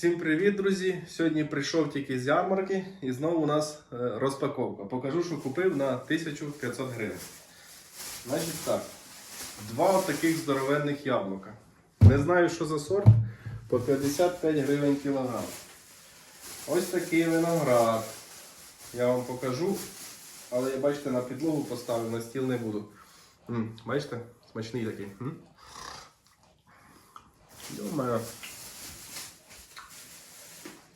Всім привіт, друзі! Сьогодні прийшов тільки з ярмарки і знову у нас е, розпаковка. Покажу, що купив на 1500 гривень. Значить так, два таких здоровенних яблука. Не знаю, що за сорт, по 55 гривень кілограм. Ось такий виноград. Я вам покажу, але я бачите, на підлогу поставив, на стіл не буду. М, бачите? Смачний такий. М? Думаю.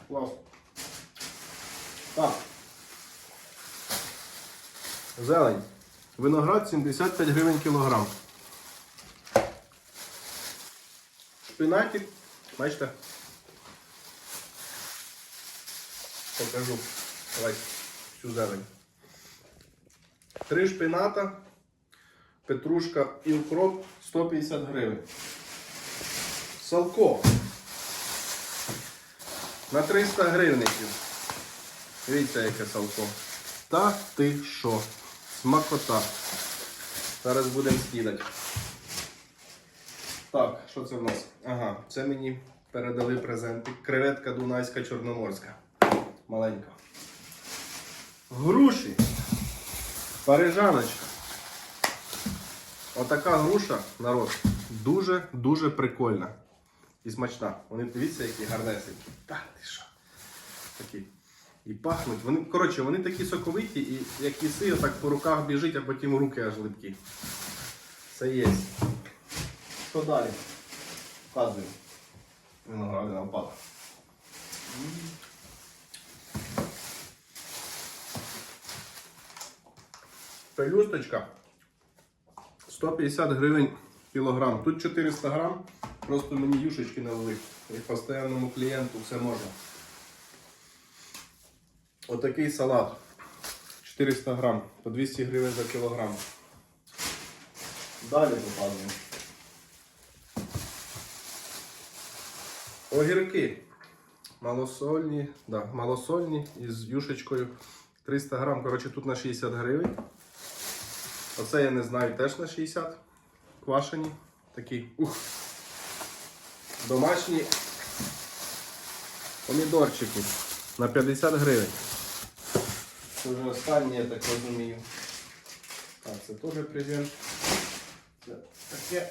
Клас. Так. Зелень. Виноград 75 гривень кілограм. Шпинатик. Бачите? Покажу. Давай всю зелень. Три шпината, петрушка і укроп 150 гривень. Салко. На 300 гривників. Дивіться, яке салко. Та ти що? Смакота. Зараз будемо снідати. Так, що це в нас? Ага, це мені передали презенти. Креветка Дунайська Чорноморська. Маленька. Груші. Парижаночка. Отака груша, народ, дуже-дуже прикольна. І смачна. Вони дивіться, які гарнесенькі. Та ти що? Такі. І пахнуть. Вони, коротше, вони такі соковиті, і як їси, отак по руках біжить, а потім руки аж липкі. Це є. Що далі? Вказую. Виноградина впала. Пелюсточка 150 гривень кілограм. Тут 400 грам. Просто мені юшечки налили. І постійному клієнту все можна. Отакий салат. 400 грам. По 200 гривень за кілограм. Далі показуємо. Огірки. Малосольні, да, малосольні із юшечкою 300 грам. Коротше, тут на 60 гривень. Оце я не знаю, теж на 60. Квашені. Такі. Ух. Домашні помідорчики на 50 гривень. Це вже останнє, я так розумію. Так, це теж презент. Таке.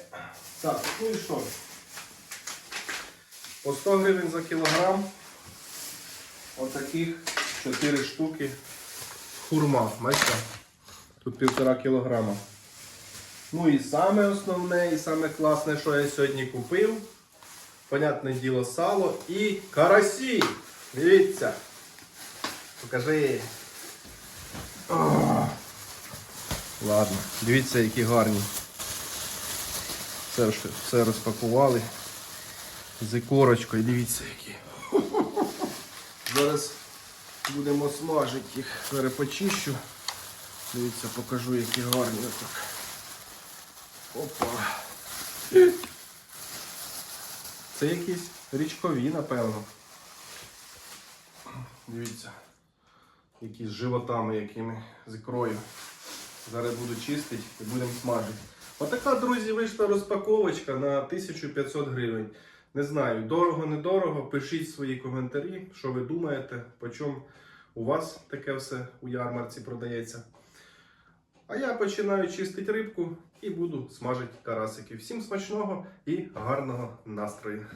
Так, ну і що? По 100 гривень за кілограм. Отаких 4 штуки хурма. Бачите? Тут півтора кілограма. Ну і саме основне, і саме класне, що я сьогодні купив. Понятне діло, сало і карасі. Дивіться. Покажи. О! Ладно, дивіться, які гарні. Все, все розпакували. З ікорочкою, дивіться які. Зараз будемо смажити їх, перепочищу. Дивіться, покажу, які гарні отак. Опа. Це якісь річкові, напевно. Дивіться. Які з животами, якими з ікрою. Зараз буду чистити і будемо смажити. Отака, друзі, вийшла розпаковочка на 1500 гривень. Не знаю, дорого, недорого. Пишіть свої коментарі, що ви думаєте, по чому у вас таке все у ярмарці продається. А я починаю чистити рибку і буду смажити карасики. Всім смачного і гарного настрою!